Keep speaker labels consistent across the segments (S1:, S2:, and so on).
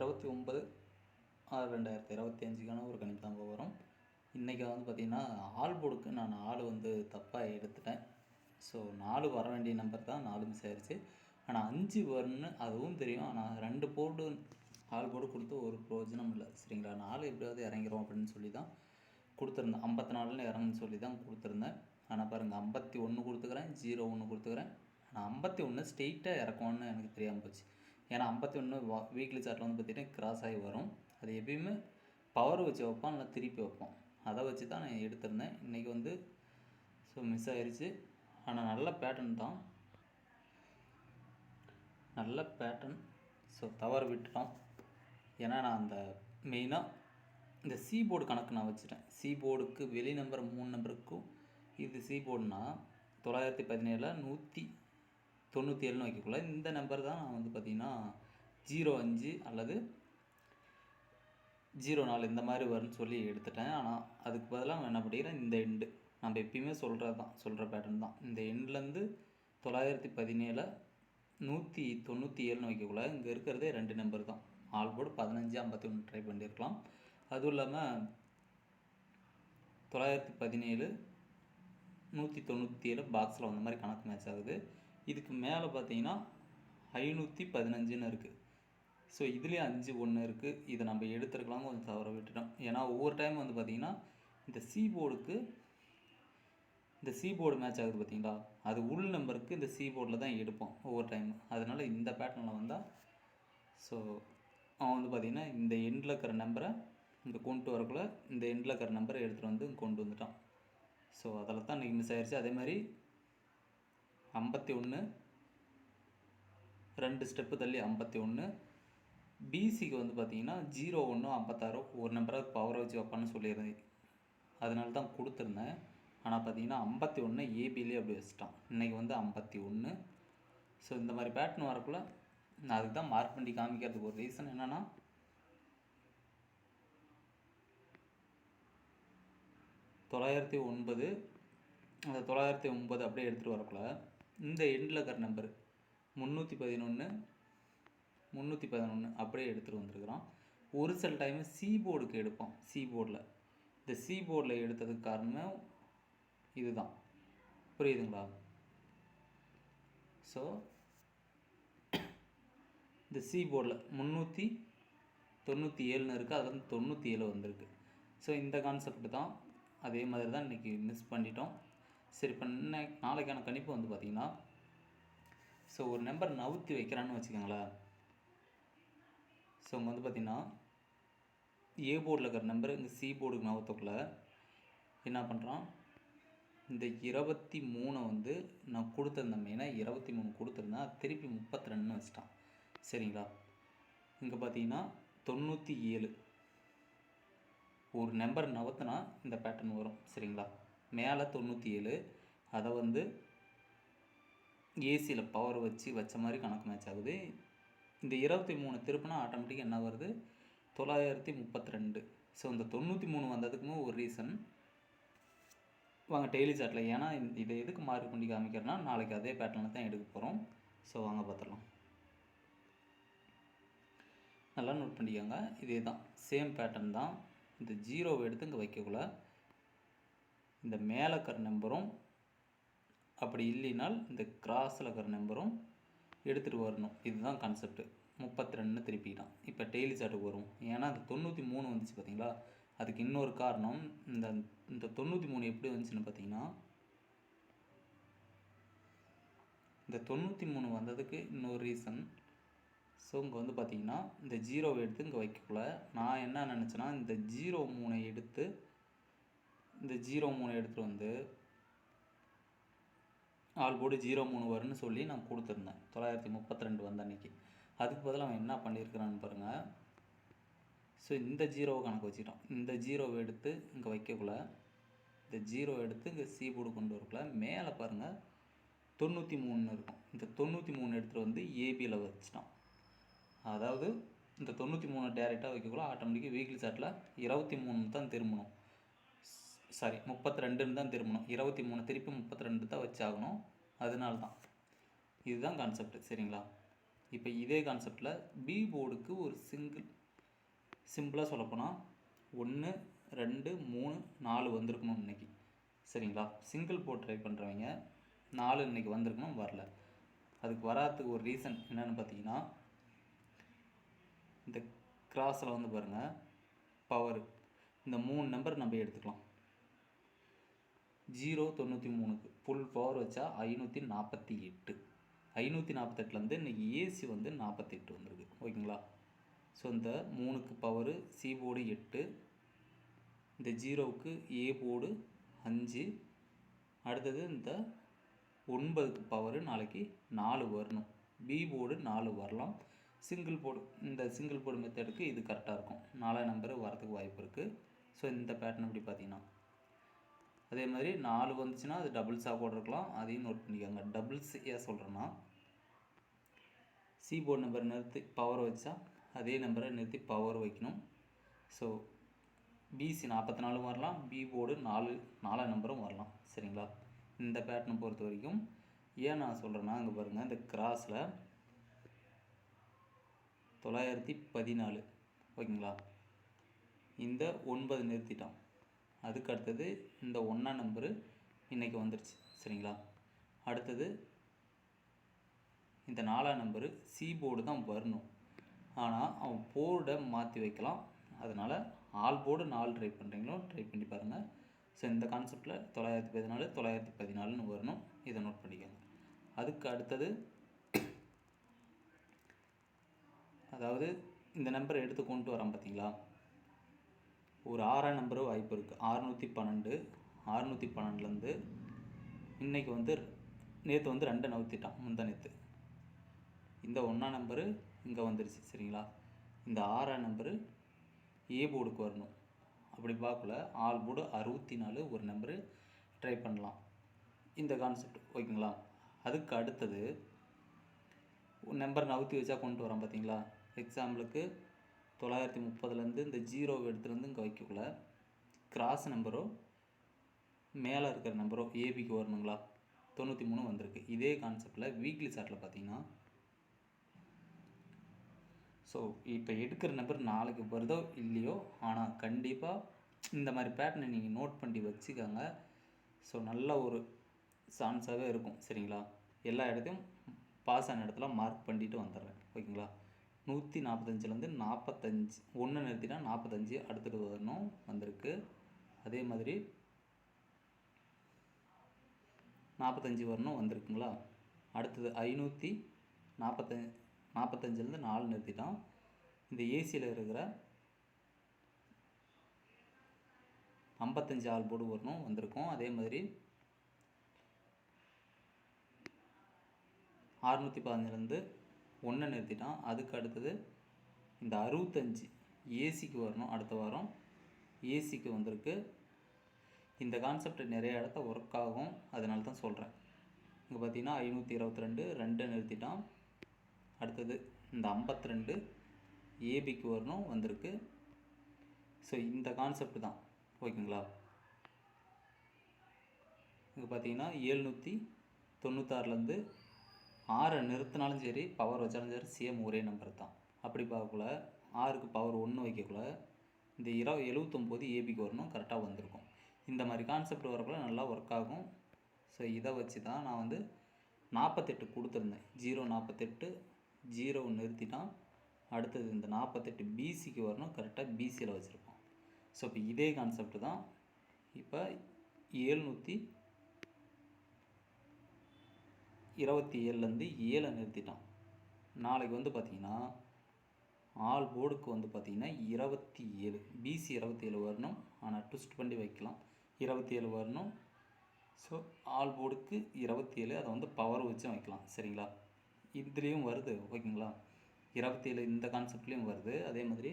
S1: இருபத்தி ஒம்பது ஆறு ரெண்டாயிரத்தி இருபத்தி அஞ்சுக்கான ஒரு கணிப்பு தான் வரும் இன்றைக்கி வந்து பார்த்திங்கன்னா ஆள் போடுக்கு நான் நாலு வந்து தப்பாக எடுத்துட்டேன். ஸோ நாலு வர வேண்டிய நம்பர் தான் நாலு மிஸ் ஆயிடுச்சு ஆனால் அஞ்சு வரும்னு அதுவும் தெரியும். ஆனால் ரெண்டு போர்டு ஆள் போர்டு கொடுத்து ஒரு பிரயோஜனம் இல்லை. சரிங்களா? நாலு எப்படியாவது இறங்கிறோம் அப்படின்னு சொல்லி தான் கொடுத்துருந்தேன். ஐம்பத்தி நாலுன்னு இறங்குன்னு சொல்லி தான் கொடுத்துருந்தேன். ஆனால் பாருங்கள் ஐம்பத்தி ஒன்று கொடுத்துக்கிறேன் ஜீரோ ஒன்று கொடுத்துக்கிறேன். ஆனால் ஐம்பத்தி ஒன்று ஸ்ட்ரெயிட்டாக இறக்கும்னு எனக்கு தெரியாமல் போச்சு. ஏன்னா ஐம்பத்தி ஒன்று வா வீக்லி சார்ட்டில் வந்து பார்த்திங்கன்னா கிராஸ் ஆகி வரும். அது எப்பயுமே பவர் வச்சு வைப்போம் இல்லை திருப்பி வைப்போம். அதை வச்சு தான் நான் எடுத்திருந்தேன். இன்றைக்கி வந்து ஸோ மிஸ் ஆயிடுச்சு ஆனால் நல்ல பேட்டர்ன் தான். நல்ல பேட்டர்ன் ஸோ தவறு விட்டுட்டோம். ஏன்னா நான் அந்த மெயினாக இந்த சி போர்டு கணக்கு நான் வச்சுட்டேன். சி போர்டுக்கு வெளி நம்பர் மூணு நம்பருக்கும் இது சி போர்டுனா தொள்ளாயிரத்தி பதினேழில் நூற்றி தொண்ணூற்றி ஏழுன்னு வைக்கக்குள்ள. இந்த நம்பர் தான் நான் வந்து பார்த்திங்கன்னா ஜீரோ அஞ்சு அல்லது ஜீரோ நாலு இந்த மாதிரி வரும்னு சொல்லி எடுத்துட்டேன். ஆனால் அதுக்கு பதிலாக நான் என்ன பண்ணிக்கிறேன் இந்த எண்டு நம்ம எப்பயுமே சொல்கிறது தான் சொல்கிற பேட்டர்ன் தான். இந்த எண்ட்லேருந்து தொள்ளாயிரத்தி பதினேழு நூற்றி தொண்ணூற்றி ஏழுன்னு வைக்கக்குள்ள இங்கே இருக்கிறதே ரெண்டு நம்பர் தான். ஆல் போர்டு பதினஞ்சு ஐம்பத்தி ஒன்று ட்ரை பண்ணியிருக்கலாம் அதுவும் இல்லாமல் தொள்ளாயிரத்தி பதினேழு நூற்றி தொண்ணூற்றி ஏழு பாக்ஸில் வந்த மாதிரி கணக்கு மேட்ச் ஆகுது. இதுக்கு மேலே பார்த்தீங்கன்னா ஐநூற்றி பதினஞ்சுன்னு இருக்குது ஸோ இதுலேயும் அஞ்சு ஒன்று இருக்குது இதை நம்ம எடுத்துருக்கலாம் கொஞ்சம் தவற விட்டுட்டோம். ஏன்னா ஒவ்வொரு டைம் வந்து பார்த்திங்கன்னா இந்த சி போர்டுக்கு இந்த சி போர்டு மேட்ச் ஆகுது பார்த்தீங்களா அது உள் நம்பருக்கு இந்த சி போர்டில் தான் எடுப்போம் ஒவ்வொரு டைம் அதனால் இந்த பேட்டர்னில் வந்தால் ஸோ அவன் வந்து பார்த்திங்கன்னா இந்த எண்டில் இருக்கிற நம்பரை இங்கே கொண்டு வரக்குள்ள இந்த எண்டில் இருக்கிற நம்பரை எடுத்துகிட்டு வந்து கொண்டு வந்துட்டான். ஸோ அதில் தான் இன்றைக்கி மிஸ் ஆயிடுச்சு அதே மாதிரி ஐம்பத்தி ஒன்று ரெண்டு ஸ்டெப்பு தள்ளி ஐம்பத்தி ஒன்று பிசிக்கு வந்து பார்த்தீங்கன்னா ஜீரோ ஒன்று ஐம்பத்தாறு ஒரு நம்பரை பவரை வச்சு வைப்பான்னு சொல்லியிருந்தேன். அதனால தான் கொடுத்துருந்தேன். ஆனால் பார்த்தீங்கன்னா ஐம்பத்தி ஒன்று ஏபிலே அப்படி வச்சுட்டான். இன்றைக்கி வந்து ஐம்பத்தி ஒன்று ஸோ இந்த மாதிரி பேட்டர்ன் வரக்குள்ள நான் அதுக்கு தான் மார்க் பண்ணி காமிக்கிறதுக்கு ஒரு ரீசன் என்னென்னா தொள்ளாயிரத்தி ஒன்பது. அந்த தொள்ளாயிரத்தி ஒன்பது அப்படியே எடுத்துகிட்டு வரக்குள்ள இந்த எண்டில் இருக்கிற நம்பர் முந்நூற்றி பதினொன்று முந்நூற்றி பதினொன்று அப்படியே எடுத்துகிட்டு வந்திருக்கிறோம். ஒரு சில டைமு சி போர்டுக்கு எடுப்போம் சி போர்டில் இந்த சி போர்டில் எடுத்ததுக்கு காரணமே இதுதான். புரியுதுங்களா? ஸோ இந்த சி போர்டில் முந்நூற்றி தொண்ணூற்றி ஏழுன்னு இருக்குது அதில் வந்து தொண்ணூற்றி ஏழு வந்திருக்கு. ஸோ இந்த கான்செப்ட் தான். அதே மாதிரி தான் இன்றைக்கி மிஸ் பண்ணிட்டோம். சரி இப்போ இன்ன நாளைக்கான கணிப்பு வந்து பார்த்திங்கன்னா ஸோ ஒரு நம்பர் நவுத்தி வைக்கிறான்னு வச்சுக்கோங்களேன். ஸோ இங்கே வந்து பார்த்திங்கன்னா ஏ போர்டில் இருக்கிற நம்பர் இங்கே சி போர்டுக்கு நவத்தக்குள்ள என்ன பண்ணுறான் இந்த இருபத்தி மூணை வந்து நான் கொடுத்துருந்தேன் மெயினாக இருபத்தி மூணு கொடுத்துருந்தேன். திருப்பி முப்பத்தி ரெண்டுன்னு வச்சுட்டான். சரிங்களா? இங்கே பார்த்தீங்கன்னா தொண்ணூற்றி ஏழு. ஒரு நம்பர் நவத்தினா இந்த பேட்டர்ன் வரும். சரிங்களா? மேலே தொண்ணூற்றி ஏழு அதை வந்து ஏசியில் பவர் வச்சு வச்ச மாதிரி கணக்கு மேட்ச் ஆகுது. இந்த இருபத்தி மூணு திருப்பினா ஆட்டோமேட்டிக்காக என்ன வருது? தொள்ளாயிரத்தி முப்பத்தி ரெண்டு ஸோ இந்த தொண்ணூற்றி மூணு வந்ததுக்குமே ஒரு ரீசன் வாங்க டெய்லி சாட்டில் ஏன்னா இந்த- இதை எதுக்கு மார்க் பண்ணி காமிக்கிறேன்னா நாளைக்கு அதே பேட்டர்னில் தான் எடுக்க போகிறோம் ஸோ வாங்க பார்த்துடலாம். நல்லா நோட் பண்ணிக்கோங்க. இதே தான் சேம் பேட்டர்ன் தான். இந்த ஜீரோவை எடுத்து இங்கே வைக்கக்குள்ள இந்த மேலே இருக்கிற நம்பரும் அப்படி இல்லைனால் இந்த கிராஸில் இருக்கிற நம்பரும் எடுத்துகிட்டு வரணும். இதுதான் கான்செப்ட் முப்பத்தி ரெண்டுன்னு திருப்பிட்டான். இப்போ டெய்லி சாட்டுக்கு வரும். ஏன்னா அந்த தொண்ணூற்றி மூணு வந்துச்சு பார்த்தீங்களா அதுக்கு இன்னொரு காரணம் இந்த இந்த தொண்ணூற்றி மூணு எப்படி வந்துச்சுன்னு பார்த்தீங்கன்னா இந்த தொண்ணூற்றி மூணு வந்ததுக்கு இன்னொரு ரீசன் ஸோ இங்கே வந்து பார்த்தீங்கன்னா இந்த ஜீரோவை எடுத்து இங்கே வைக்கக்குள்ள நான் என்ன நினச்சேன்னா இந்த ஜீரோ மூணை எடுத்து இந்த ஜீரோ மூணு எடுத்துகிட்டு வந்து ஆல் போர்டு ஜீரோ மூணு வரும்னு சொல்லி நான் கொடுத்துருந்தேன். தொள்ளாயிரத்தி முப்பத்தி ரெண்டு வந்த அன்னைக்கு. அதுக்கு பதிலாக அவன் என்ன பண்ணியிருக்கிறான்னு பாருங்கள் ஸோ இந்த ஜீரோவை கணக்கு வச்சுக்கிட்டோம் இந்த ஜீரோவை எடுத்து இங்கே வைக்கக்குள்ள இந்த ஜீரோ எடுத்து இங்கே சி போர்டு கொண்டு வரக்குள்ள மேலே பாருங்கள் தொண்ணூற்றி மூணுன்னு இருக்கும். இந்த தொண்ணூற்றி மூணு எடுத்துகிட்டு வந்து ஏபியில் வச்சிட்டோம் அதாவது இந்த தொண்ணூற்றி மூணு டேரெக்டாக வைக்கக்குள்ள ஆட்டோமேட்டிக்காக வீக்லி சாட்டில் இருபத்தி மூணு தான் திரும்பணும். சாரி முப்பத்தி ரெண்டுன்னு தான் திரும்பணும். இருபத்தி மூணு திருப்பி முப்பத்தி ரெண்டு தான் வச்சாகணும். அதனால தான் இதுதான் கான்செப்ட் சரிங்களா? இப்போ இதே கான்செப்டில் பி போர்டுக்கு ஒரு சிங்கிள் சிம்பிளாக சொல்லப்போனால் ஒன்று ரெண்டு மூணு நாலு வந்திருக்கணும் இன்னைக்கு. சரிங்களா? சிங்கிள் போர்ட் ட்ரை பண்ணுறவங்க நாலு இன்னைக்கு வந்திருக்கணும் வரல. அதுக்கு வராதுக்கு ஒரு ரீசன் என்னன்னு பார்த்தீங்கன்னா இந்த கிராஸில் வந்து பாருங்கள் பவர் இந்த மூணு நம்பர் நம்ம எடுத்துக்கலாம். ஜீரோ தொண்ணூற்றி மூணுக்கு. ஃபுல் பவர் வச்சா ஐநூற்றி நாற்பத்தி எட்டு. ஐநூற்றி நாற்பத்தெட்டுலேருந்து இன்றைக்கி ஏசி வந்து நாற்பத்தெட்டு வந்திருக்கு. ஓகேங்களா? ஸோ இந்த மூணுக்கு பவரு சி போர்டு எட்டு இந்த ஜீரோவுக்கு ஏ போர்டு அஞ்சு அடுத்தது இந்த ஒன்பதுக்கு பவரு நாளைக்கு நாலு வரணும். பி போர்டு நாலு வரலாம். சிங்கிள் போர்டு இந்த சிங்கிள் போர்டு மெத்தடுக்கு இது கரெக்டாக இருக்கும். நாலாம் நம்பர் வரதுக்கு வாய்ப்பு இருக்குது ஸோ இந்த பேட்டர்ன் எப்படி பார்த்தீங்கன்னா. அதே மாதிரி நாலு வந்துச்சுன்னா அது டபுள்ஸாக கூட இருக்கலாம் அதையும் நோட் பண்ணிக்கோங்க. டபுள்ஸ் ஏன் சொல்கிறேன்னா சி போர்டு நம்பர் நிறுத்தி பவர் வச்சா அதே நம்பரை நிறுத்தி பவர் வைக்கணும். ஸோ பிசி நாற்பத்தி நாலும் வரலாம் பி போர்டு நாலு நாலாம் நம்பரும் வரலாம். சரிங்களா? இந்த பேட்டர்னை பொறுத்த வரைக்கும் ஏன் நான் சொல்கிறேன்னா அங்கே பாருங்கள் இந்த கிராஸில் தொள்ளாயிரத்தி பதினாலு. ஓகேங்களா? இந்த ஒன்பது நிறுத்திட்டான் அதுக்கு அடுத்தது இந்த ஒன்றா நம்பரு இன்றைக்கி வந்துருச்சு சரிங்களா? அடுத்தது இந்த நாலாம் நம்பரு சி போர்டு தான் வரணும். ஆனால் அவன் போர்டை மாற்றி வைக்கலாம். அதனால் ஆல் போர்டு நாலு ட்ரை பண்ணுறீங்களோ ட்ரை பண்ணி பாருங்கள் ஸோ இந்த கான்செப்டில் தொள்ளாயிரத்தி பதினாலு தொள்ளாயிரத்தி பதினாலுன்னு வரணும். இதை நோட் பண்ணிக்கோங்க. அதுக்கு அடுத்தது அதாவது இந்த நம்பரை எடுத்து கொண்டு வரோம் பார்த்தீங்களா ஒரு ஆறாம் நம்பரும் வாய்ப்பு இருக்குது அறுநூற்றி பன்னெண்டு அறுநூற்றி பன்னெண்டுலேருந்து இன்றைக்கி வந்து நேற்று வந்து ரெண்டை நவுத்திட்டான் முந்தா நேற்று இந்த ஒன்றாம் நம்பரு இங்கே வந்துருச்சு சரிங்களா? இந்த ஆறாம் நம்பரு ஏ போர்டுக்கு வரணும். அப்படி பார்க்கல. ஆல் போர்டு அறுபத்தி நாலு ஒரு நம்பரு ட்ரை பண்ணலாம். இந்த கான்செப்ட் ஓகேங்களா? அதுக்கு அடுத்தது நம்பர் நவுத்தி வச்சா கொண்டு வரோம் பார்த்தீங்களா எக்ஸாம்பிளுக்கு தொள்ளாயிரத்தி முப்பதுலேருந்து இந்த ஜீரோவை எடுத்துலேருந்து இங்கே வைக்கக்குள்ள கிராஸ் நம்பரோ மேலே இருக்கிற நம்பரோ ஏபிக்கு வரணுங்களா? தொண்ணூற்றி மூணு வந்திருக்கு. இதே கான்செப்டில் வீக்லி சார்ட்டில் பார்த்தீங்கன்னா ஸோ இப்போ எடுக்கிற நம்பர் நாளைக்கு வருதோ இல்லையோ ஆனால் கண்டிப்பாக இந்த மாதிரி பேட்டர்னை நீங்கள் நோட் பண்ணி வச்சுக்கோங்க. ஸோ நல்ல ஒரு சான்ஸாகவே இருக்கும். சரிங்களா? எல்லா இடத்தையும் பாஸ் ஆன இடத்துல மார்க் பண்ணிட்டு வந்துடுறேன். ஓகேங்களா? நூற்றி நாற்பத்தஞ்சிலேருந்து நாற்பத்தஞ்சு ஒன்று நிறுத்தினா நாற்பத்தஞ்சு அடுத்தது வரணும் வந்திருக்கு. அதே மாதிரி நாற்பத்தஞ்சு வரணும் வந்திருக்குங்களா? அடுத்தது ஐநூற்றி நாற்பத்தஞ்சு நாற்பத்தஞ்சிலேருந்து நாலு நிறுத்திட்டோம். இந்த ஏசியில் இருக்கிற ஐம்பத்தஞ்சு ஆள் போர்டு வரணும் வந்திருக்கும். அதே மாதிரி அறுநூற்றி பதினஞ்சுலேருந்து ஒன்றை நிறுத்திட்டான். அதுக்கு அடுத்தது இந்த அறுபத்தஞ்சு ஏசிக்கு வரணும். அடுத்த வாரம் ஏசிக்கு வந்திருக்கு. இந்த கான்செப்ட் நிறைய இடத்த ஒர்க் ஆகும். அதனால தான் சொல்கிறேன் இங்கே பார்த்தீங்கன்னா ஐநூற்றி இருபத்தி ரெண்டு ரெண்டை நிறுத்திட்டான். அடுத்தது இந்த ஐம்பத்தி ரெண்டு ஏபிக்கு வரணும் வந்திருக்கு. ஸோ இந்த கான்செப்ட் தான். ஓகேங்களா? இங்கே பார்த்தீங்கன்னா ஏழ்நூற்றி தொண்ணூத்தாறுலேருந்து ஆறை நிறுத்தினாலும் சரி பவர் வச்சாலும் சரி சேம் ஒரே நம்பர் தான். அப்படி பார்க்கக்குள்ள ஆறுக்கு பவர் ஒன்று வைக்கக்குள்ள இந்த இர எழுவத்தொம்போது ஏபிக்கு வரணும் கரெக்டாக வந்திருக்கும். இந்த மாதிரி கான்செப்ட் வரக்குள்ள நல்லா ஒர்க் ஆகும். ஸோ இதை வச்சு தான் நான் வந்து நாற்பத்தெட்டு கொடுத்துருந்தேன். ஜீரோ நாற்பத்தெட்டு ஜீரோ நிறுத்திட்டான். அடுத்தது இந்த நாற்பத்தெட்டு பிசிக்கு வரணும் கரெக்டாக பிசியில் வச்சுருப்போம் ஸோ இப்போ இதே கான்செப்ட் தான். இப்போ ஏழ்நூற்றி இருபத்தி ஏழுலேருந்து ஏழை நிறுத்திட்டான். நாளைக்கு வந்து பார்த்திங்கன்னா ஆல் போர்டுக்கு வந்து பார்த்திங்கன்னா இருபத்தி ஏழு பிசி இருபத்தி ஏழு வரணும். ஆனால் ட்விஸ்ட் பண்ணி வைக்கலாம். இருபத்தி ஏழு வரணும். ஸோ ஆல் போர்டுக்கு இருபத்தி ஏழு அதை வந்து பவர் வச்சும் வைக்கலாம். சரிங்களா? இதுலேயும் வருது ஓகேங்களா? இருபத்தி ஏழு இந்த கான்செப்ட்லேயும் வருது. அதே மாதிரி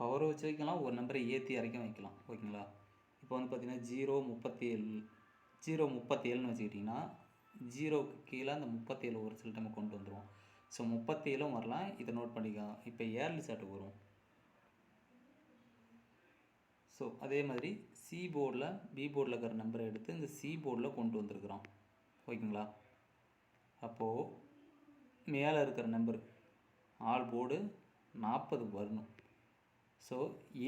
S1: பவர் வச்சு வைக்கலாம். ஒரு நம்பரை ஏற்றி இறக்கி வைக்கலாம். ஓகேங்களா? இப்போ வந்து பார்த்திங்கன்னா ஜீரோ முப்பத்தி ஏழு ஜீரோ முப்பத்தேழுன்னு வச்சுக்கிட்டிங்கன்னா ஜீரோவுக்கு கீழே அந்த முப்பத்தேழு ஒரு சில டைம் கொண்டு வந்துடுவோம் ஸோ முப்பத்தேழும் வரலாம். இதை நோட் பண்ணிக்கலாம் இப்போ ஏர்லி சாட்டுக்கு வரும். ஸோ அதே மாதிரி சி போர்டில் பி போர்டில் இருக்கிற நம்பரை எடுத்து இந்த சி போர்டில் கொண்டு வந்திருக்கிறோம் ஓகேங்களா? அப்போது மேலே இருக்கிற நம்பர் ஆல் போர்டு நாற்பது வரணும். ஸோ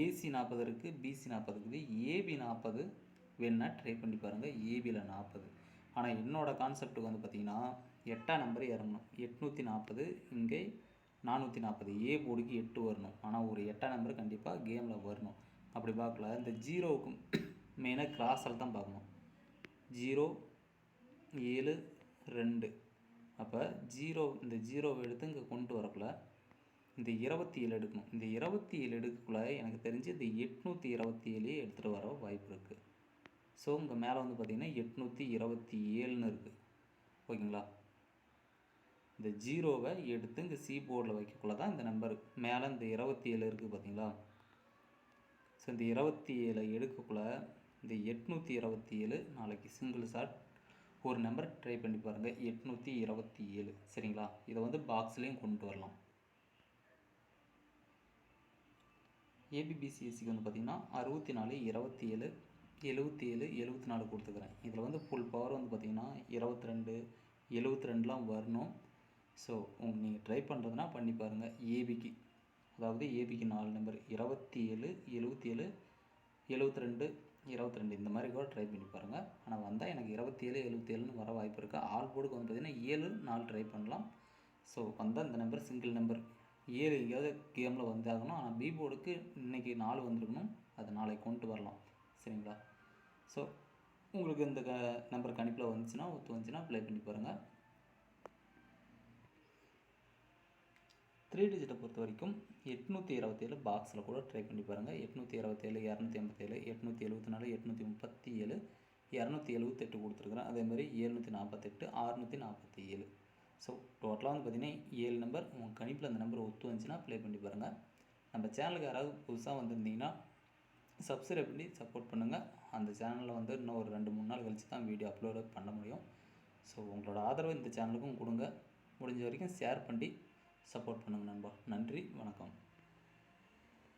S1: ஏசி நாற்பது இருக்குது பிசி நாற்பது இருக்குது ஏபி நாற்பது வேணால் ட்ரை பண்ணி பாருங்கள் ஏபியில் நாற்பது ஆனால் என்னோடய கான்செப்ட்டுக்கு வந்து பார்த்திங்கன்னா எட்டாம் நம்பர் இறங்கணும். எட்நூற்றி நாற்பது இங்கே நானூற்றி நாற்பது ஏ போர்டுக்கு எட்டு வரணும். ஆனால் ஒரு எட்டாம் நம்பர் கண்டிப்பாக கேமில் வரணும். அப்படி பார்க்கல. இந்த ஜீரோவுக்கும் மெயினாக கிராஸில் தான் பார்க்கணும். ஜீரோ ஏழு ரெண்டு. அப்போ ஜீரோ இந்த ஜீரோவை எடுத்து இங்கே கொண்டு வரக்குள்ள இந்த இருபத்தி ஏழு எடுக்கணும். இந்த இருபத்தி ஏழு எடுக்கக்குள்ள எனக்கு தெரிஞ்சு இந்த எட்நூற்றி இருபத்தி ஏழே எடுத்துகிட்டு வர வாய்ப்பு இருக்குது ஸோ உங்கள் மேலே வந்து பார்த்திங்கன்னா எட்நூற்றி இருபத்தி ஏழுன்னு இருக்குது ஓகேங்களா? இந்த ஜீரோவை எடுத்து இங்கே சி போர்டில் வைக்கக்குள்ள தான் இந்த நம்பர் மேலே இந்த இருபத்தி ஏழு இருக்குது பார்த்தீங்களா ஸோ இந்த இருபத்தி ஏழை எடுக்கக்குள்ள இந்த எட்நூற்றி இருபத்தி ஏழு நாளைக்கு சிங்கிள் ஷாட் ஒரு நம்பர் ட்ரை பண்ணி பாருங்கள் எட்நூற்றி இருபத்தி ஏழு. சரிங்களா? இதை வந்து பாக்ஸ்லேயும் கொண்டு வரலாம். ஏபிபிசிஎஸ்சிக்கு வந்து பார்த்திங்கன்னா அறுபத்தி நாலு இருபத்தி ஏழு எழுபத்தி ஏழு எழுபத்தி நாலு கொடுத்துக்கிறேன். இதில் வந்து ஃபுல் பவர் வந்து பார்த்திங்கன்னா இருபத்தி ரெண்டு எழுபத்தி ரெண்டுலாம் வரணும். ஸோ உங்கள் நீங்கள் ட்ரை பண்ணுறதுனா பண்ணி பாருங்கள் ஏபிக்கு அதாவது ஏபிக்கு நாலு நம்பர் இருபத்தி ஏழு எழுபத்தி ஏழு எழுபத்தி ரெண்டு இருபத்தி ரெண்டு. இந்த மாதிரி கூட ட்ரை பண்ணி பாருங்கள் ஆனால் வந்தால் எனக்கு இருபத்தி ஏழு எழுபத்தி ஏழுன்னு வர வாய்ப்பு இருக்குது ஆல் போர்டுக்கு வந்து பார்த்திங்கன்னா ஏழு நாலு ட்ரை பண்ணலாம். ஸோ வந்தால் இந்த நம்பர் சிங்கிள் நம்பர் ஏழு எங்கேயாவது கேமில் வந்தாகணும். ஆனால் பி போர்டுக்கு இன்றைக்கி நாலு வந்திருக்கணும். அது நாளைக்கு கொண்டு வரலாம். சரிங்களா? ஸோ உங்களுக்கு இந்த க நம்பர் கணிப்பில் வந்துச்சுன்னா ஒத்து வந்துச்சுன்னா ப்ளே பண்ணி பாருங்கள் த்ரீ டிஜிட்டை பொறுத்த வரைக்கும் எட்நூற்றி இருபத்தேழு பாக்ஸில் கூட ட்ரை பண்ணி பாருங்கள் எட்நூற்றி இருபத்தேழு இரநூத்தி எண்பத்தேழு எட்நூற்றி எழுபத்தி நாலு எட்நூற்றி முப்பத்தி ஏழு இரநூத்தி எழுபத்தெட்டு கொடுத்துருக்குறேன். அதேமாதிரி ஏழ்நூற்றி நாற்பத்தெட்டு அறுநூற்றி நாற்பத்தி ஏழு ஸோ டோட்டலாக வந்து பார்த்திங்கன்னா ஏழு நம்பர் உங்கள் கணிப்பில் அந்த நம்பர் ஒத்து வந்துச்சுன்னா ப்ளே பண்ணி பாருங்கள் நம்ம சேனலுக்கு யாராவது புதுசாக வந்திருந்தீங்கன்னா சப்ஸ்கிரைப் பண்ணி சப்போர்ட் பண்ணுங்கள் அந்த சேனலில் வந்து இன்னும் ஒரு ரெண்டு மூணு நாள் கழித்து தான் வீடியோ அப்லோடு பண்ண முடியும். ஸோ உங்களோட ஆதரவு இந்த சேனலுக்கும் கொடுங்க. முடிஞ்ச வரைக்கும் ஷேர் பண்ணி சப்போர்ட் பண்ணுங்கள் நண்பா. நன்றி வணக்கம்.